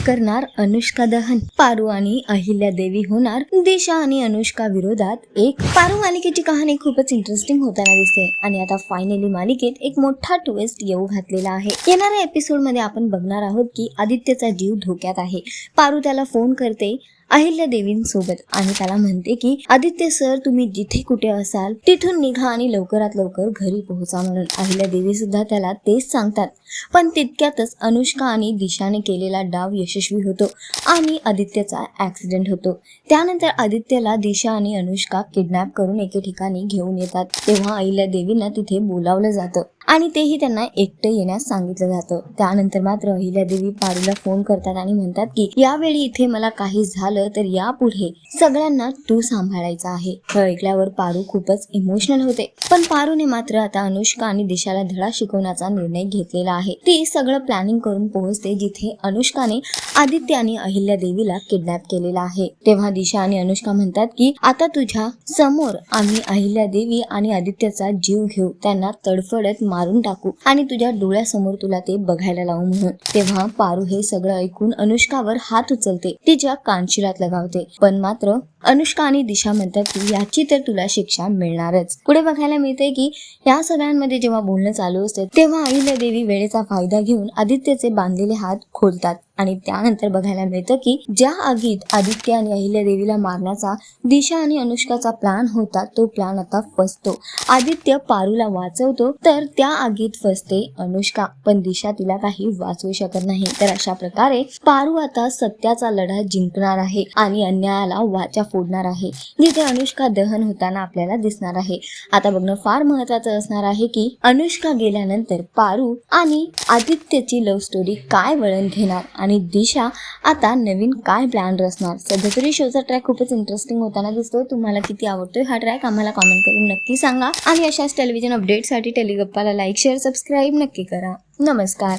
करणार अनुष्का दहन. पारू आणि अहिल्या देवी होणार. दिशा आणि अनुष्का विरोधात एक पारू मालिकेची कहाणी खूपच इंटरेस्टिंग होताना दिसते. आणि आता फायनली मालिकेत एक मोठा ट्विस्ट येऊ घातलेला आहे. येणाऱ्या एपिसोडमध्ये आपण बघणार आहोत की आदित्यचा जीव धोक्यात आहे. पारू त्याला फोन करते अहिल्या देवींसोबत. आणि त्याला म्हणते की आदित्य सर तुम्ही जिथे कुठे असाल तिथून निघा आणि लवकरात लवकर घरी पोहोचा म्हणून अहिल्या देवी सुद्धा त्याला तेच सांगतात. पण तितक्यातच अनुष्का आणि दिशाने केलेला डाव यशस्वी होतो आणि आदित्यचा ऍक्सिडेंट होतो. त्यानंतर आदित्यला दिशा आणि अनुष्का किडनॅप करून एके ठिकाणी घेऊन येतात. तेव्हा अहिल्या देवींना तिथे बोलावलं जातं. आणि तेही त्यांना एकटं येण्यास सांगितलं जातं. त्यानंतर मात्र अहिल्या देवी पारूला फोन करतात आणि म्हणतात की यावेळी इथे मला काही झालं तर यापुढे सगळ्यांना तू सांभाळायचा आहे. हे ऐकल्यावर पारू खूपच इमोशनल होते. पण पारूने मात्र आता अनुष्का आणि दिशाला धडा शिकवण्याचा निर्णय घेतलेला आहे. ती सगळं प्लॅनिंग करून पोहोचते जिथे अनुष्काने आदित्य आणि अहिल्या देवीला किडनॅप केलेला आहे. तेव्हा दिशा आणि अनुष्का म्हणतात की आता तुझ्या समोर आम्ही अहिल्या देवी आणि आदित्यचा जीव घेऊ. त्यांना तडफडत मारून टाकू आणि तुझ्या डोळ्यासमोर तुला ते बघायला लावू म्हणून. तेव्हा पारू हे सगळं ऐकून अनुष्कावर हात उचलते. तिच्या कानशिरात लगावते. पण मात्र अनुष्का आणि दिशा म्हणतात की याची तर तुला शिक्षा मिळणारच. पुढे बघायला मिळते की या सगळ्यांमध्ये जेव्हा बोलणं चालू असते तेव्हा अहिल्या देवी वेळेचा फायदा घेऊन आदित्यचे बांधलेले हात खोलतात. आणि त्यानंतर बघायला मिळतं की ज्या आगीत आदित्य आणि अहिल्या देवीला मारण्याचा दिशा आणि अनुष्काचा प्लॅन होता तो प्लॅन आता फसतो. आदित्य पारूला वाचवतो तर त्या आगीत फसते अनुष्का. पण दिशा तिला काही वाचवू शकत नाही. तर अशा प्रकारे पारू आता सत्याचा लढा जिंकणार आहे आणि अन्यायाला वाचा फोडणार आहे. जिथे अनुष्का दहन होताना आपल्याला दिसणार आहे. आता बघणं फार महत्वाचं असणार आहे की अनुष्का गेल्यानंतर पारू आणि आदित्यची लव्ह स्टोरी काय वळण घेणार? आणि दिशा आता नवीन काय प्लॅन रचणार? सध्या तरी शोचा ट्रॅक खूपच इंटरेस्टिंग होताना दिसतोय. तुम्हाला किती आवडतोय हा ट्रॅक आम्हाला कॉमेंट करून नक्की सांगा. आणि अशाच टेलिव्हिजन अपडेटसाठी टेलिगप्पाला लाईक शेअर सबस्क्राईब नक्की करा. नमस्कार.